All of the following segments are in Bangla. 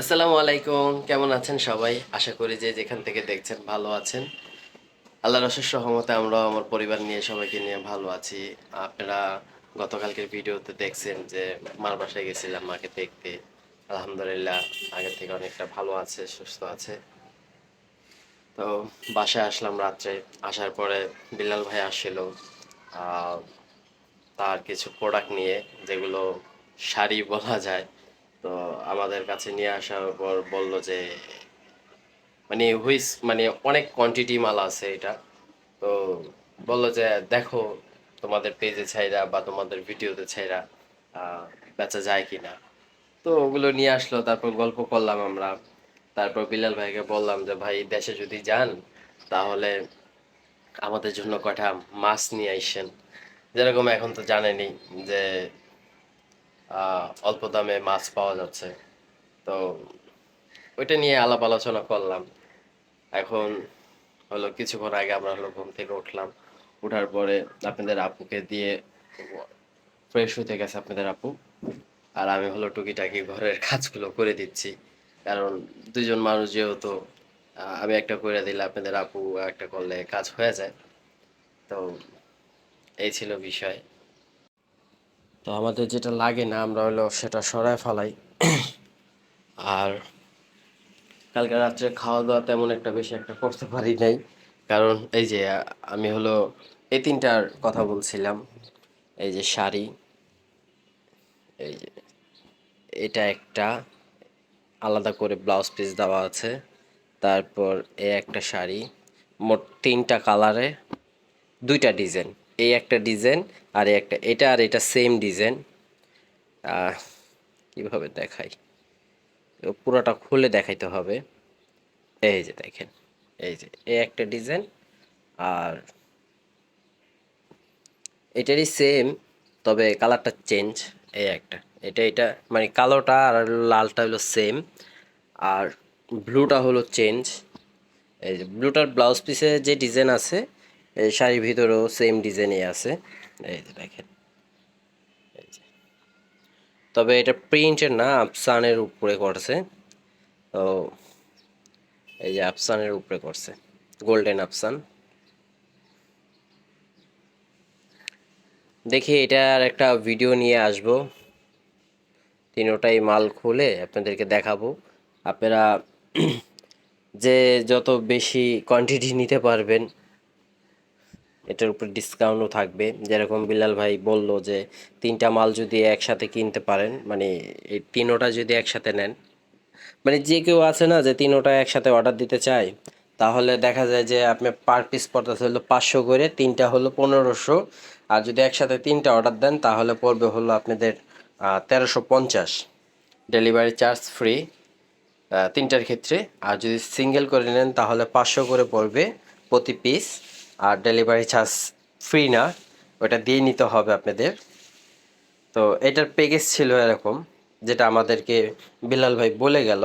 আসসালামু আলাইকুম, কেমন আছেন সবাই? আশা করি যে যেখান থেকে দেখছেন ভালো আছেন। আল্লাহর অশেষ সহমতে আমরা আমার পরিবার নিয়ে, সবাইকে নিয়ে ভালো আছি। আপনারা গতকালকের ভিডিওতে দেখছেন যে মার বাসায় গেছিলাম মাকে দেখতে। আলহামদুলিল্লাহ, আগের থেকে অনেকটা ভালো আছে, সুস্থ আছে। তো বাসায় আসলাম রাত্রে, আসার পরে বিল্লাল ভাই আসছিল। তার কিছু প্রোডাক্ট নিয়ে, যেগুলো শাড়ি বলা যায় তো আমাদের কাছে নিয়ে আসার পর বলল যে মানে হুইস মানে অনেক কোয়ান্টিটি মাল আছে এটা। তো বলল যে, দেখো তোমাদের পেজে ছাইরা বা তোমাদের ভিডিওতে ছাইরা বেচা যায় কিনা? তো ওগুলো নিয়ে আসলো, তারপর গল্প করলাম আমরা। তারপর বিলাল ভাইকে বললাম যে, ভাই, দেশে যদি যান, তাহলে আমাদের জন্য কটা মাছ নিয়ে আইসেন? যেরকম এখন তো জানেনি যে অল্প দামে মাছ পাওয়া যাচ্ছে। তো ওইটা নিয়ে আলাপ আলোচনা করলাম। এখন হলো কিছুক্ষণ আগে আমরা হলো ঘুম থেকে উঠলাম। উঠার পরে আপনাদের আপুকে দিয়ে ফ্রেশ হতে গেছে আপনাদের আপু। আর আমি হলো টুকিটাকি ঘরের কাজগুলো করে দিচ্ছি। কারণ দুজন মানুষ যেহেতু আমি একটা করে দিলে আপনাদের আপু একটা করলে কাজ হয়ে যায়। তো এই ছিল বিষয়। তো আমাদের যেটা লাগে না, আমরা হলো সেটা সরায় ফেলাই। আর কালকে রাত্রে খাওয়া দাওয়া তেমন একটা বেশি একটা করতে পারি নাই। কারণ এই যে, আমি হলো এই তিনটার কথা বলছিলাম। এই যে শাড়ি, এই যে এটা একটা, আলাদা করে ব্লাউজ পিস দেওয়া আছে। তারপর এই একটা শাড়ি, মোট তিনটা কালারে দুইটা ডিজাইন। এই একটা ডিজাইন আর এই একটা, এটা আর এটা সেম ডিজাইন। কীভাবে দেখাই? পুরোটা খুলে দেখাইতে হবে। এই যে দেখেন, এই যে, এই একটা ডিজাইন আর এটারই সেম, তবে কালারটা চেঞ্জ। এই একটা, এটা এটা মানে কালোটা আর লালটা হলো সেম আর ব্লুটা হলো চেঞ্জ। এই যে, ব্লুটার ব্লাউজ পিসে যে ডিজাইন আছে এই শাড়ির ভিতরেও সেম ডিজাইনই আছে। এই যে দেখেন। তবে এটা প্রিন্টের না আফসানের উপরে করছে। তো এই যে আফসানের উপরে করছে। গোল্ডেন আফসান দেখি এটার একটা ভিডিও নিয়ে আসব। তিনোটাই মাল খুলে আপনাদেরকে দেখাবো। আপনারা যে যত বেশি কোয়ান্টিটি নিতে পারবেন এটার উপর ডিসকাউন্টও থাকবে। যেরকম বিলাল ভাই বলল যে, তিনটা মাল যদি একসাথে কিনতে পারেন মানে এই তিনোটা যদি একসাথে নেন মানে যে কেউ আছে না যে তিনোটা একসাথে অর্ডার দিতে চায়, তাহলে দেখা যায় যে আপনি পার পিস পড়তেছে হলো পাঁচশো করে, তিনটা হলো পনেরোশো, আর যদি একসাথে তিনটা অর্ডার দেন, তাহলে পড়বে হলো আপনাদের তেরোশো পঞ্চাশ। ডেলিভারি চার্জ ফ্রি তিনটার ক্ষেত্রে, আর যদি সিঙ্গেল করে নেন, তাহলে পাঁচশো করে পড়বে প্রতি পিস আর ডেলিভারি চার্জ ফ্রি না, ওটা দিয়ে নিতে হবে আপনাদের। তো এটার প্যাকেজ ছিল এরকম, যেটা আমাদেরকে বিলাল ভাই বলে গেল।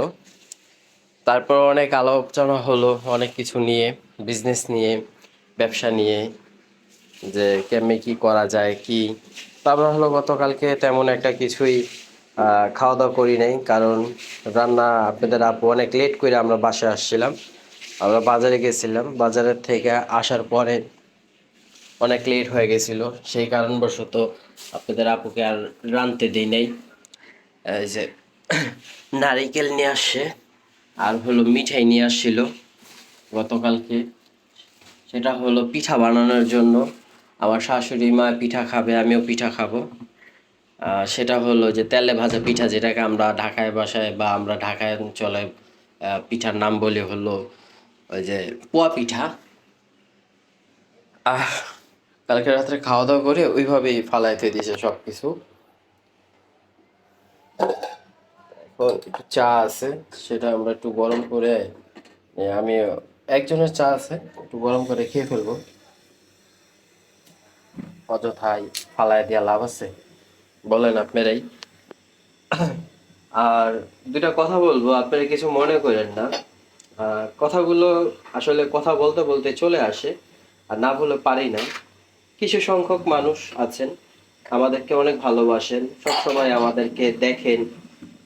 তারপর অনেক আলোচনা হলো, অনেক কিছু নিয়ে বিজনেস নিয়ে, ব্যবসা নিয়ে, যে কেমনি কি করা যায়, কি। তারপর হলো গতকালকে তেমন একটা কিছুই খাওয়া দাওয়া করি নাই, কারণ রান্না আপনাদের আপু অনেক লেট করে আমরা বাসায় আসছিলাম। আমরা বাজারে গেছিলাম। বাজারের থেকে আসার পরে অনেক লেট হয়ে গেছিল। সেই কারণবশত আপনাদের আপুকে আর রানতে দিই নাই। যে নারিকেল নিয়ে আসছে, আর হলো মিঠাই নিয়ে আসছিল গতকালকে। সেটা হলো পিঠা বানানোর জন্য। আমার শাশুড়ি মা পিঠা খাবে, আমিও পিঠা খাব। সেটা হলো যে তেলে ভাজা পিঠা, যেটাকে আমরা ঢাকায় বাসায় বা আমরা ঢাকায় অঞ্চলে পিঠার নাম বলি হলো ওই যে পোয়া পিঠা। আহ কালকে রাত্রে খাওয়া দাওয়া করে ওইভাবেই ফালাইতে দিয়েছে সব কিছু এখন একটু চা আছে সেটা আমরা একটু গরম করে আমি একজনের চা আছে একটু গরম করে খেয়ে ফেলব। অযথাই ফালায় দেওয়া লাভ আছে বলেন আপনারাই। আর দুটা কথা বলব আপনারা কিছু মনে করেন না। কথাগুলো আসলে কথা বলতে বলতে চলে আসে, আর না বলে পারি না। কিছু সংখ্যক মানুষ আছেন, আমাদেরকে অনেক ভালোবাসেন, সবসময় আমাদেরকে দেখেন,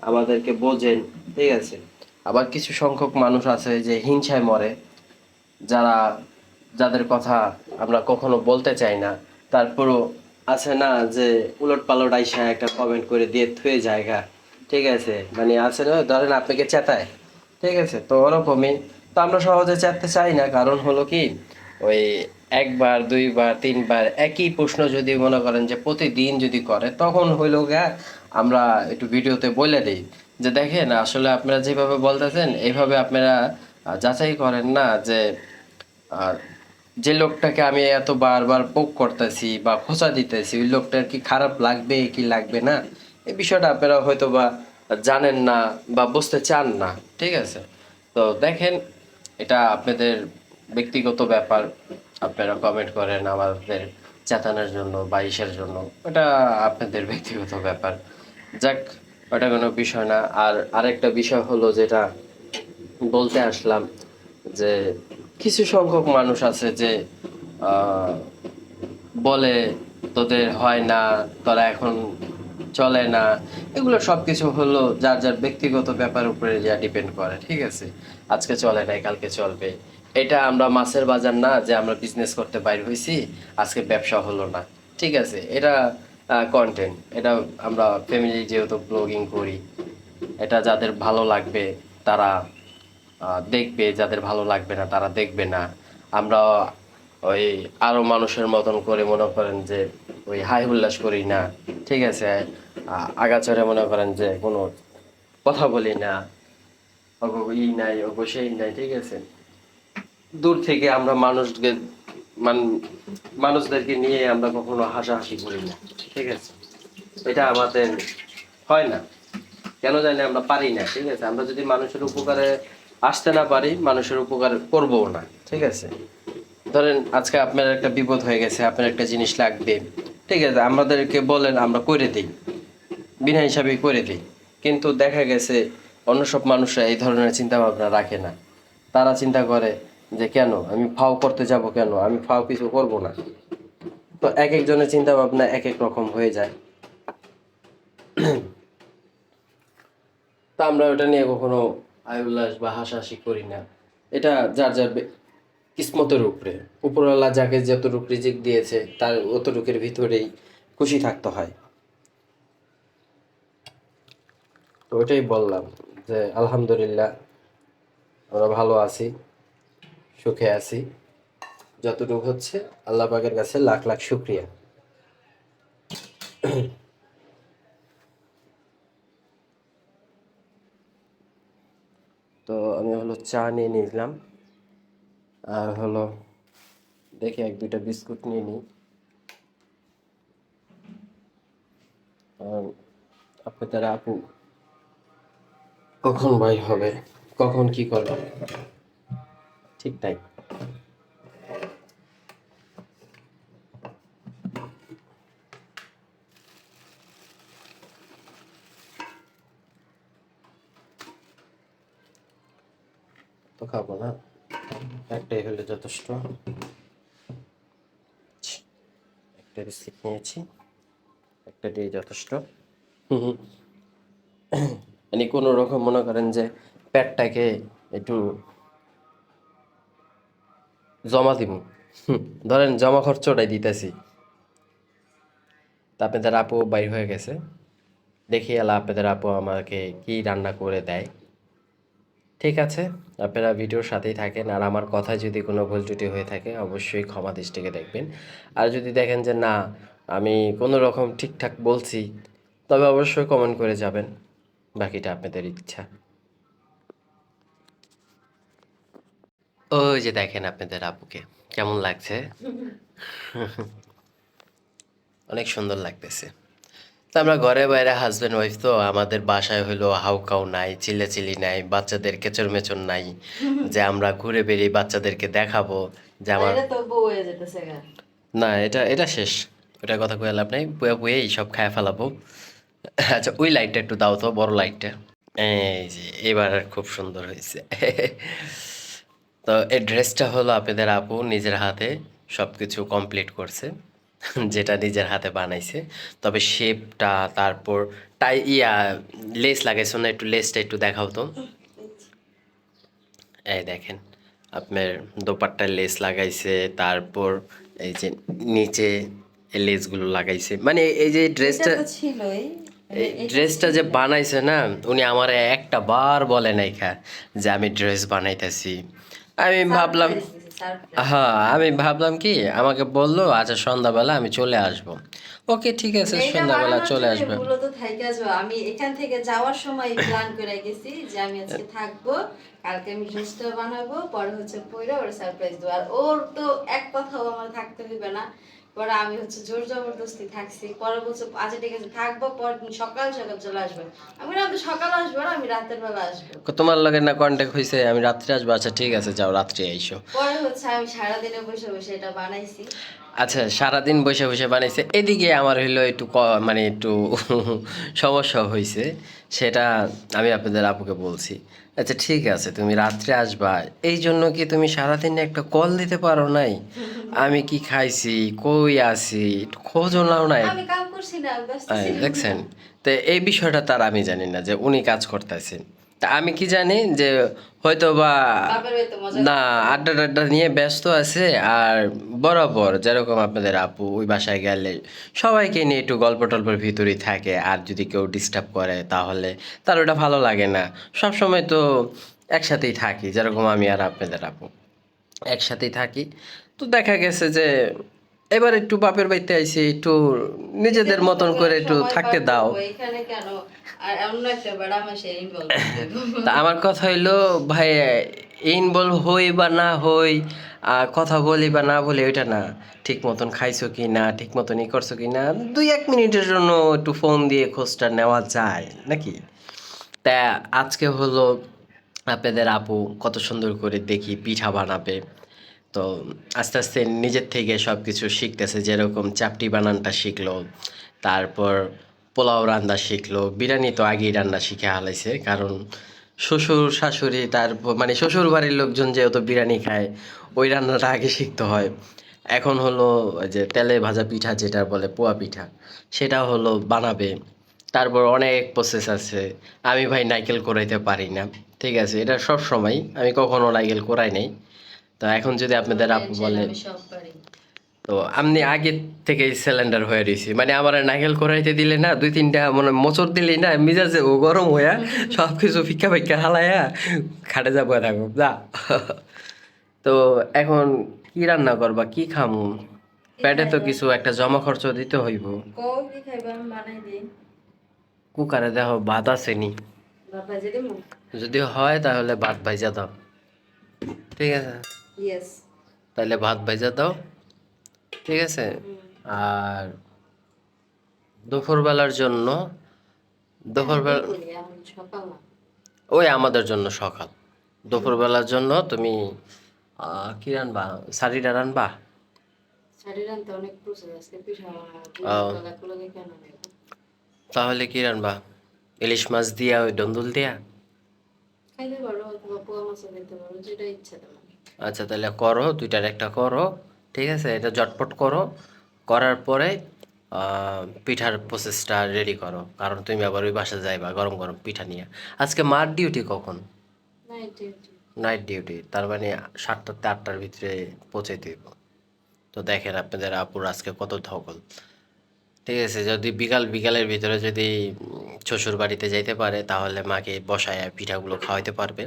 আমাদেরকে বোঝেন, ঠিক আছে? আবার কিছু সংখ্যক মানুষ আছে যে হিংসায় মরে, যারা, যাদের কথা আমরা কখনো বলতে চাই না। তারপরও আছে না যে উলট পালট আইসা একটা কমেন্ট করে দিয়ে থুয়ে জায়গা, ঠিক আছে? মানে আছে না, ধরেন আপনাকে চেতায়। ঠিক আছে, তো ওরকমই। তো আমরা সহজে চাইতে চাই না, কারণ হলো কি, ওই একবার, দুইবার, তিনবার একই প্রশ্ন যদি মনে করেন যে প্রতিদিন যদি করে, তখন হইল গা আমরা একটু ভিডিওতে বলে দিই যে দেখেন, আসলে আপনারা যেভাবে বলতেছেন এইভাবে আপনারা যাচাই করেন না যে যে লোকটাকে আমি এত বারবার পোক করতেছি বা খোঁচা দিতেছি, ওই লোকটার কি খারাপ লাগবে, কি লাগবে না? এই বিষয়টা আপনারা হয়তো বা জানেন না বা বুঝতে চান না। ঠিক আছে? তো দেখেন, এটা আপনাদের ব্যক্তিগত ব্যাপার। আপনারা কমেন্ট করেন আমাদের চেতানোর জন্য বা ইসের জন্য। ওটা আপনাদের ব্যক্তিগত ব্যাপার। যাক, ওটা কোনো বিষয় না। আর আরেকটা বিষয় হলো যেটা বলতে আসলাম যে, কিছু সংখ্যক মানুষ আছে যে বলে তোদের হয় না, তোরা এখন চলে না, এগুলো সবকিছু হলো যার যার ব্যক্তিগত ব্যাপার উপরে যা ডিপেন্ড করে, ঠিক আছে? আজকে চলে নাই, কালকে চলবে। এটা আমরা মাছের বাজার না যে আমরা বিজনেস করতে বাইর হয়েছি আজকে ব্যবসা হলো না, ঠিক আছে? এটা কন্টেন্ট এটা আমরা ফ্যামিলি যেহেতু ব্লগিং করি, এটা যাদের ভালো লাগবে তারা দেখবে, যাদের ভালো লাগবে না তারা দেখবে না। আমরা ওই আরও মানুষের মতন করে মনে করেন যে ওই হাই উল্লাস করি না, ঠিক আছে? আগাচরে মনে করেন যে কোনো কথা বলি না ই নাই ওগো সেই নাই, ঠিক আছে? দূর থেকে আমরা মানুষকে, মান, মানুষদেরকে নিয়ে আমরা কখনো হাসাহাসি করি না, ঠিক আছে? এটা আমাদের হয় না। কেন জানি আমরা পারি না, ঠিক আছে? আমরা যদি মানুষের উপকারে আসতে না পারি, মানুষের উপকার করবও না, ঠিক আছে? ধরেন আজকে আপনার একটা বিপদ হয়ে গেছে, আপনার একটা জিনিস লাগবে। ঠিক আছে, আমাদেরকে বলেন, আমরা করে দিই। বিনা হিসাবে করে দিই। কিন্তু দেখা গেছে, অন্য সব মানুষরা এই ধরনের চিন্তা ভাবনা রাখে না। তারা চিন্তা করে যে, কেন? আমি ফাও করতে যাব কেন? আমি ফাও কিছু করব না। তো এক একজনের চিন্তা ভাবনা এক এক রকম হয়ে যায়। তা আমরা ওটা নিয়ে কখনো আয় উল্লাস বা হাসাহাসি করি না। এটা যার যার কিসমতের উপরে। উপরওয়ালা যাকে যতটুকু রিজিক দিয়েছে, তার অতটুকের ভিতরেই খুশি থাকতে হয়। তো ওইটাই বললাম যে, আলহামদুলিল্লাহ, আমরা ভালো আছি, সুখে আছি। যতটুকু হচ্ছে, আল্লাহ পাকের কাছে লাখ লাখ শুক্রিয়া। তো আমি হলো চা নিয়ে নিলাম। আর হলো, দেখি এক, দুইটা বিস্কুট নিয়ে নিই। আর আপনাদের আপু, কখন বাইর হবে? কখন কি করবে? ঠিক তাই। তো খাব না? একটাই হলে যথেষ্ট। একটা বিস্কিট নিয়েছি, একটা দিয়ে যথেষ্ট। মানে কোনো রকম মনে করেন যে পেটটাকে একটু জমা দিব ধরেন জমা খরচটাই দিতেছি। তা আপনাদের আপু বাইর হয়ে গেছে। দেখি এলা আপনাদের আপু আমাকে কি রান্না করে দেয়। ঠিক আছে আপনারা ভিডিওর সাথেই থাকেন। আর আমার কথায় যদি কোনো ভুল ত্রুটি হয়ে থাকে অবশ্যই ক্ষমা দৃষ্টিকে দেখবেন। আর যদি দেখেন যে না আমি কোনো রকম ঠিকঠাক বলছি তবে অবশ্যই কমেন্ট করে যাবেন। বাকিটা আপনাদের ইচ্ছা। ওই যে দেখেন আপনাদের আপুকে কেমন লাগছে? অনেক সুন্দর লাগতেছে। তো আমরা ঘরে বাইরে হাজব্যান্ড ওয়াইফ তো আমাদের বাসায় হলো হাউকাউ নাই চিল্লাচিল্লি নাই বাচ্চাদের কেচর মেচর নাই যে আমরা ঘুরে বেরিয়ে বাচ্চাদেরকে দেখাবো যে আমার না এটা এটা শেষ। ওটার কথা কয়ে লাভ নাই পুয়ে পুয়ে সব খায় ফেলাবো। আচ্ছা ওই লাইটটা একটু দাও তো বড় লাইটটা এই যে এবার খুব সুন্দর হয়েছে। তো এই ড্রেসটা হলো আপনাদের আপু নিজের হাতে সব কিছু কমপ্লিট করছে। যেটা নিজের হাতে বানাইছে। তবে শেপটা তারপর টাই ইয়া লেস লাগাইছো না একটু লেসটা একটু দেখাও তো। এই দেখেন আপনার দোপাট্টার লেস লাগাইছে তারপর এই যে নিচে লেসগুলো লাগাইছে। মানে এই যে ড্রেসটা ছিলই এই ড্রেসটা যে বানাইছে না উনি আমার একটা বার বলে নাই খা যে আমি ড্রেস বানাইতেছি। আমি ভাবলাম হ্যাঁ আমি ভাবলাম কি আমাকে বলল আচ্ছা সন্ধ্যাবেলা আমি চলে আসব। ওকে ঠিক আছে সন্ধ্যাবেলা চলে আসব। আমি এখান থেকে যাওয়ার সময় প্ল্যান করে গেছি যে আমি আজকে থাকব কালকে আমি বানাবো পরে হচ্ছে পরে ওর সারপ্রাইজ দেবো। আর ওর তো এক কথাও আমার থাকতে হইবে না। পরে আমি হচ্ছে জোর জবরদস্তি থাকছি পরে বলছে আচ্ছা ঠিক আছে থাকব পর সকাল সকাল চলে আসবে। আমি আমি সকাল আসব না আমি রাতের বেলা আসব। তোমার লগে না কন্ট্যাক্ট হয়েছে আমি রাত্রে আসব আচ্ছা ঠিক আছে যাও রাত্রে আইসো। পরে হচ্ছে আমি সারাদিনে বসে বসে এটা বানাইছি। আচ্ছা সারাদিন বসে বসে বানাইছে। এদিকে আমার হইল একটু মানে একটু সমস্যা হয়েছে সেটা আমি আপনাদের আপুকে বলছি। আচ্ছা ঠিক আছে তুমি রাত্রে আসবা। এই জন্য কি তুমি সারাদিন একটা কল দিতে পারো নাই? আমি কি খাইছি? কই আছি? খোঁজও নাও নাই। দেখছেন? তো এই বিষয়টা তার আমি জানি না যে উনি কাজ করতেছেন। আমি কি জানি যে হয়তো বা না আড্ডা টাড্ডা নিয়ে ব্যস্ত আছে আর বরাবর যেরকম আপনাদের আপু ওই বাসায় গেলে সবাইকে নিয়ে একটু গল্প টল্পের ভিতরেই থাকে আর যদি কেউ ডিস্টার্ব করে তাহলে তার ওটা ভালো লাগে না। সব সময় তো একসাথেই থাকি যেরকম আমি আর আপনাদের আপু। একসাথেই থাকি। তো দেখা গেছে যে এবার একটু বাপের বাড়িতে আইসি একটু নিজেদের মতন করে একটু থাকতে দাও। তা আমার কথা হইল, ভাই ইনভলভ হই বা না হই কথা বলি বা না বলি, ওইটা না। ঠিক মতন খাইছো কি না, ঠিক মতন ই করছ কি না, দুই এক মিনিটের জন্য একটু ফোন দিয়ে খোঁজটা নেওয়া যায়, নাকি? তা আজকে হলো আপনাদের আপু কত সুন্দর করে দেখি পিঠা বানাবে। তো আস্তে আস্তে নিজের থেকে সব কিছু শিখতেছে, যেরকম চাপটি বানানটা শিখলো, তারপর পোলাও রান্না শিখলো বিরিয়ানি তো আগেই রান্না শিখে হালাইছে কারণ শ্বশুর শাশুড়ি তারপর মানে শ্বশুর বাড়ির লোকজন যেহেতু বিরিয়ানি খায় ওই রান্নাটা আগে শিখতে হয়। এখন হলো ওই যে তেলে ভাজা পিঠা যেটা বলে পোয়া পিঠা সেটা হলো বানাবে। তারপর অনেক প্রসেস আছে আমি ভাই নাইকেল করাইতে পারি না ঠিক আছে এটা সব সময় আমি কখনো নাইকেল করাই নাই। তো এখন যদি আপনাদের আপু বলে তো আপনি আগে থেকেই সিলিন্ডার হয়ে রয়েছি মানে আমার নাইকেল করাইতে দিলে না দুই তিনটা মানে মোচর দিলেই না মিজাজে ও গরম হইয়া সব কিছু ফিক্কা ফিক্কা হালাইয়া খাটে যাব থাকো যা। তো এখন কি রান্না করবা কি খামু? পেটে তো কিছু একটা জমা খরচ দিতে হইব। কুকারে দেখো ভাত আসেনি যদি হয় তাহলে ভাত ভাইজা দাও। ঠিক আছে? তাহলে ভাত ভাইজা দাও। ঠিক আছে? আর দুপুরবেলার জন্য দুপুরবেলা ওই আমাদের জন্য সকাল। দুপুরবেলার জন্য তুমি কি রানবা? শাড়িটা রানবা? তাহলে কি রানবা? ইলিশ মাছ দিয়া ওই ডন্দুল দিয়া? আচ্ছা তাহলে করো দুইটার একটা করো। ঠিক আছে? এটা জটপট করো। করার পরে পিঠার প্রসেসটা রেডি করো। কারণ তুমি আবার ওই বাসা যাইবা গরম গরম পিঠা নিয়ে। আজকে মার ডিউটি কখন? নাইট ডিউটি তার মানে সাতটাতে আটটার ভিতরে পৌঁছে দিব তো দেখেন আপনাদের আপুর আজকে কত ধকল। ঠিক আছে যদি বিকাল বিকালের ভিতরে যদি শ্বশুর বাড়িতে যাইতে পারে তাহলে মাকে বসায় পিঠাগুলো খাওয়াইতে পারবে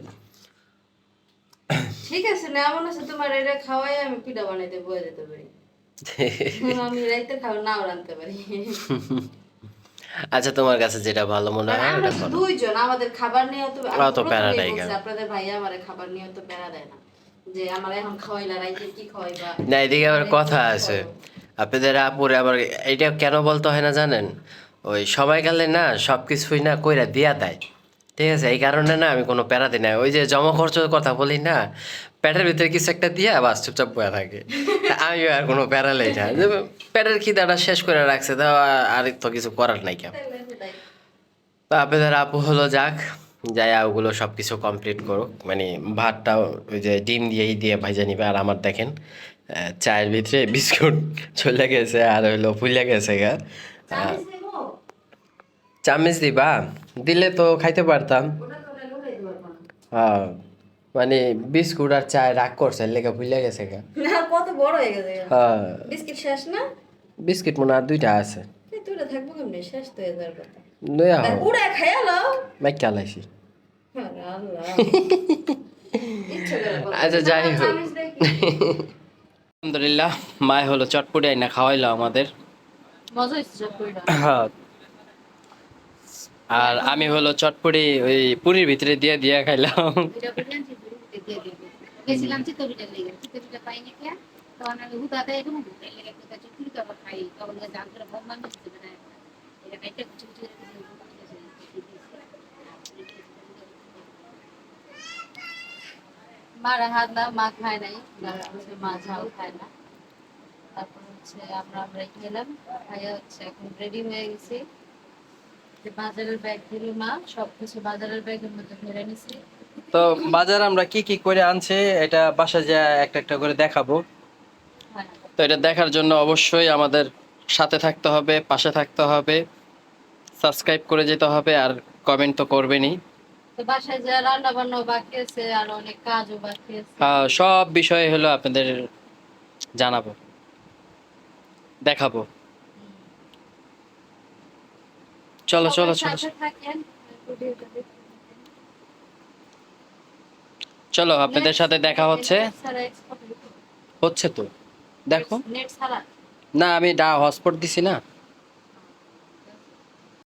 ঠিক আছে না এমন আছে তোমার এটা খাওয়াই আমি পিঠা বানাইতে বয়ে যেতে পারি। আমি রাইতে খাওয়া নাও রানতে পারি। আচ্ছা তোমার কাছে যেটা ভালো মনে হয় আমরা ওটা করো। দুইজন আমাদের খাবার নিয়ে তো অত প্যারা বলছি, কেন? আপনাদের ভাইয়া আমারে খাবার নিয়ে তো প্যারা দেয় না। যে আমার এখন খাওয়াইলা রাইতে কি খাওয়াইবা না এদিকে আবার কথা আছে। আপনাদের আপুরে আবার এটা কেন বলতে হয় না জানেন? ওই সময় গেলে না সব কিছুই না কইরা দিয়া দেয়। ঠিক আছে, এই কারণে না আমি কোনো প্যারা দিই না ওই যে জমা খরচের কথা বলি না, প্যাটের ভিতরে কিছু একটা দিয়ে বাস চুপচাপ বয়ে থাকে আমি আর কোনো প্যারা লই না প্যাটের খিদাটা শেষ করে রাখছে, তা আর তো কিছু করার নাই কেন। তো আপনাদের আপু হলো যাক, যাই ওগুলো সব কিছু কমপ্লিট করুক মানে ভাতটা ওই যে ডিম দিয়েই দিয়ে ভাইজা নিবে, আর আমার দেখেন চায়ের ভিতরে বিস্কুট চলে গেছে, আর হইল ফুলে গেছে গো? চামিচ দিবা? দিলে তো খাইতে পারতাম। হ্যাঁ। মানে বিস্কুট আর চায় রাগ করছে লেগে ভুলে গেছে গা। কত বড় হয়ে গেছে হ্যাঁ। বিস্কিট শেষ না? বিস্কিট মনে হয় দুইটা আছে। এই থাকব কেমনি? শেষ তো হয়ে যাওয়ার নয়া উড়ে আরে। আচ্ছা, যাই হোক। আলহামদুলিল্লাহ মায় হলো চটপটি আইনা খাওয়াইলো আমাদের। মজা হয়েছে চটপটিটা। হ্যাঁ। আর আমি হলো চটপটি ওই পুরীর ভিতরে দিয়ে দিয়ে খাইলাম খায় নাই মা খায় না তারপর হচ্ছে আমরা আমরা খেলাম খাইয়া হচ্ছে এখন রেডি হয়ে গেছি বাজারের ব্যাগ দিল মা সব বাজারের ব্যাগের মধ্যে ভরে নিছি। তো বাজার আমরা কি কি করে আনছে এটা বাসা যা একটা একটা করে দেখাবো। হ্যাঁ। তো এটা দেখার জন্য অবশ্যই আমাদের সাথে থাকতে হবে পাশে থাকতে হবে সাবস্ক্রাইব করে যেতে হবে আর কমেন্ট তো করবেনই। বাসায় যা রান্না বান্না বাকি আছে আর অনেক কাজও বাকি আছে। সব বিষয়ে হলো আপনাদের জানাব দেখাবো। চলো চলো চলো। চলো আপনাদের সাথে দেখা হচ্ছে। হচ্ছে। তো। দেখো। না আমি ডা হটস্পট দিছি না।